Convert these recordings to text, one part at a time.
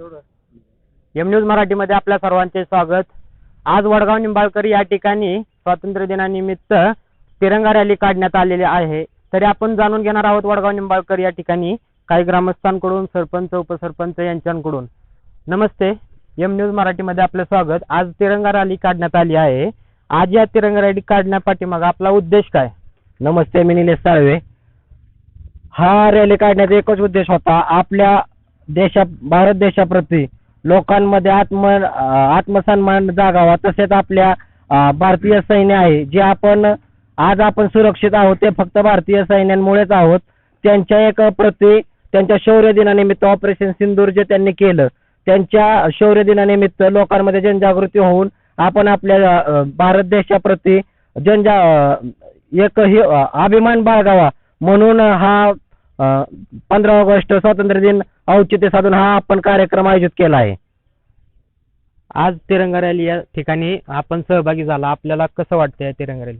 M news मराठीमध्ये आपल्या सर्वांचे स्वागत. आज वडगाव निंबाळकर या ठिकाणी स्वातंत्र्य दिनानिमित्त तिरंगा रॅली काढण्यात आलेली आहे. तरी आपण जाणून घेणार आहोत वडगाव निंबाळकर या ठिकाणी काही ग्रामस्थांकडून सरपंच उपसरपंच यांच्याकडून. नमस्ते. एम न्यूज मराठीमध्ये आपलं स्वागत. आज तिरंगा रॅली काढण्यात आली आहे. आज या तिरंगा रॅली काढण्यापाठीमाग आपला उद्देश काय? नमस्ते मी निलेश साळवे. हा रॅली काढण्याचा एकच उद्देश होता. आपल्या देशा भारत देशाप्रती लोकांमध्ये आत्म आत्मसन्मान जागावा. तसेच आपल्या भारतीय सैन्य आहे जे आपण आज आपण सुरक्षित आहोत ते फक्त भारतीय सैन्यांमुळेच आहोत. त्यांच्या एक प्रती त्यांच्या शौर्य दिनानिमित्त ऑपरेशन सिंदूर जे त्यांनी केलं त्यांच्या शौर्य दिनानिमित्त लोकांमध्ये जनजागृती होऊन आपण आपल्या भारत देशाप्रती जनजा एक हे अभिमान बाळगावा. म्हणून हा पंधरा ऑगस्ट स्वातंत्र्य दिन औचित्य साधून हा आपण कार्यक्रम आयोजित केला आहे. आज तिरंगा रॅली या ठिकाणी आपण सहभागी झाला. आपल्याला कसं वाटतं या तिरंगा रॅली?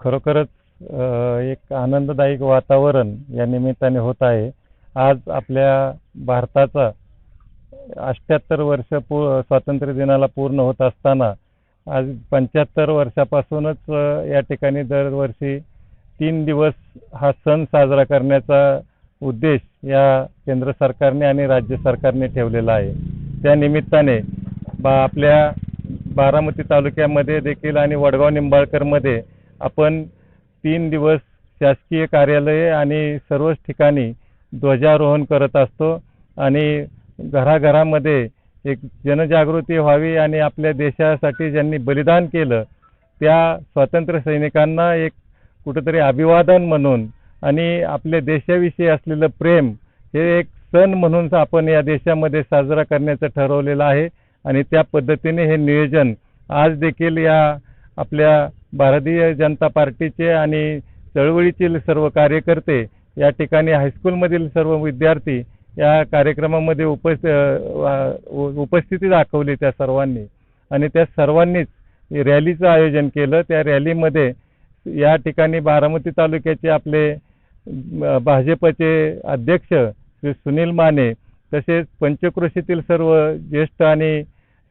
खरोखरच एक आनंददायक वातावरण या निमित्ताने होत आहे. आज आपल्या भारताचा अष्ट्याहत्तर वर्ष पू स्वातंत्र्य दिनाला पूर्ण होत असताना आज पंच्याहत्तर वर्षापासूनच या ठिकाणी दरवर्षी तीन दिवस हा सण साजरा करण्याचा उद्देश या केंद्र सरकारने आणि राज्य सरकारने ठेवलेला आहे. त्या निमित्ताने बा आपल्या बारामती तालुक्यामध्ये देखील आणि वडगाव निंबाळकरमध्ये आपण तीन दिवस शासकीय कार्यालये आणि सर्वच ठिकाणी ध्वजारोहण करत असतो आणि घराघरामध्ये एक जनजागृती व्हावी आणि आपल्या देशासाठी ज्यांनी बलिदान केलं त्या स्वातंत्र्य सैनिकांना एक कुठंतरी अभिवादन म्हणून आणि आपल्या देशाविषयी असलेलं प्रेम हे एक सण म्हणून आपण या देशामध्ये साजरा करण्याचं ठरवलेलं आहे. आणि त्या पद्धतीने हे नियोजन आज देखील या आपल्या भारतीय जनता पार्टीचे आणि चळवळीतील सर्व कार्यकर्ते या ठिकाणी हायस्कूलमधील सर्व विद्यार्थी या कार्यक्रमामध्ये उपस्थ उ- उपस्थिती दाखवली त्या सर्वांनी. आणि त्या सर्वांनीच रॅलीचं आयोजन केलं. त्या रॅलीमध्ये या ठिकाणी बारामती तालुक्याचे आपले भाजपचे अध्यक्ष श्री सुनील माने तसेच पंचक्रोशीतील सर्व ज्येष्ठ आणि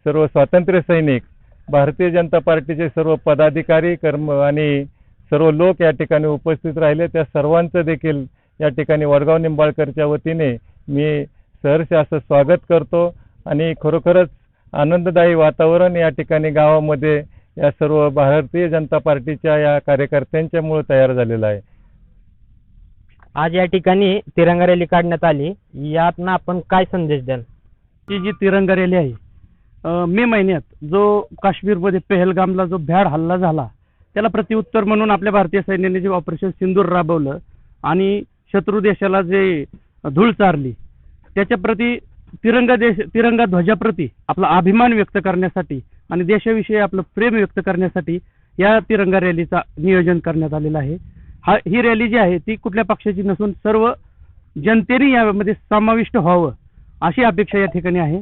सर्व स्वातंत्र्य सैनिक भारतीय जनता पार्टीचे सर्व पदाधिकारी कर्म आणि सर्व लोक या ठिकाणी उपस्थित राहिले. त्या सर्वांचं देखील या ठिकाणी वडगाव निंबाळकरच्या वतीने मी सहर्ष असं स्वागत करतो आणि खरोखरच आनंददायी वातावरण या ठिकाणी गावामध्ये या सर्व भारतीय जनता पार्टीच्या या कार्यकर्त्यांच्यामुळे तयार झालेलं आहे. आज या ठिकाणी तिरंगा रॅली काढण्यात आली. यातनं आपण काय संदेश द्याल? ही जी तिरंगा रॅली आहे अं, मे महिन्यात जो काश्मीरमध्ये पेहलगामला जो भ्याड हल्ला झाला त्याला प्रतिउत्तर म्हणून आपल्या भारतीय सैन्याने जे ऑपरेशन सिंदूर राबवलं आणि शत्रू देशाला जे धूळ चारली त्याच्या प्रती तिरंगा देश तिरंगा ध्वजाप्रती आपला अभिमान व्यक्त करण्यासाठी आणि देशाविषयी आपलं प्रेम व्यक्त करण्यासाठी या तिरंगा रॅलीचा नियोजन करण्यात आलेलं आहे. हा ही रॅली जी आहे ती कुठल्या पक्षाची नसून सर्व जनतेने यामध्ये समाविष्ट व्हावं अशी अपेक्षा या ठिकाणी आहे.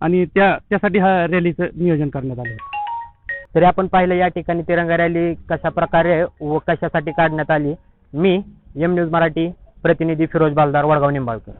आणि त्या त्यासाठी हा रॅलीचं नियोजन करण्यात आलं आहे तरी आपण पाहिलं या ठिकाणी तिरंगा रॅली कशा प्रकारे व कशासाठी काढण्यात आली. मी एम न्यूज मराठी प्रतिनिधी फिरोज बालदार वडगाव निंबाळकर.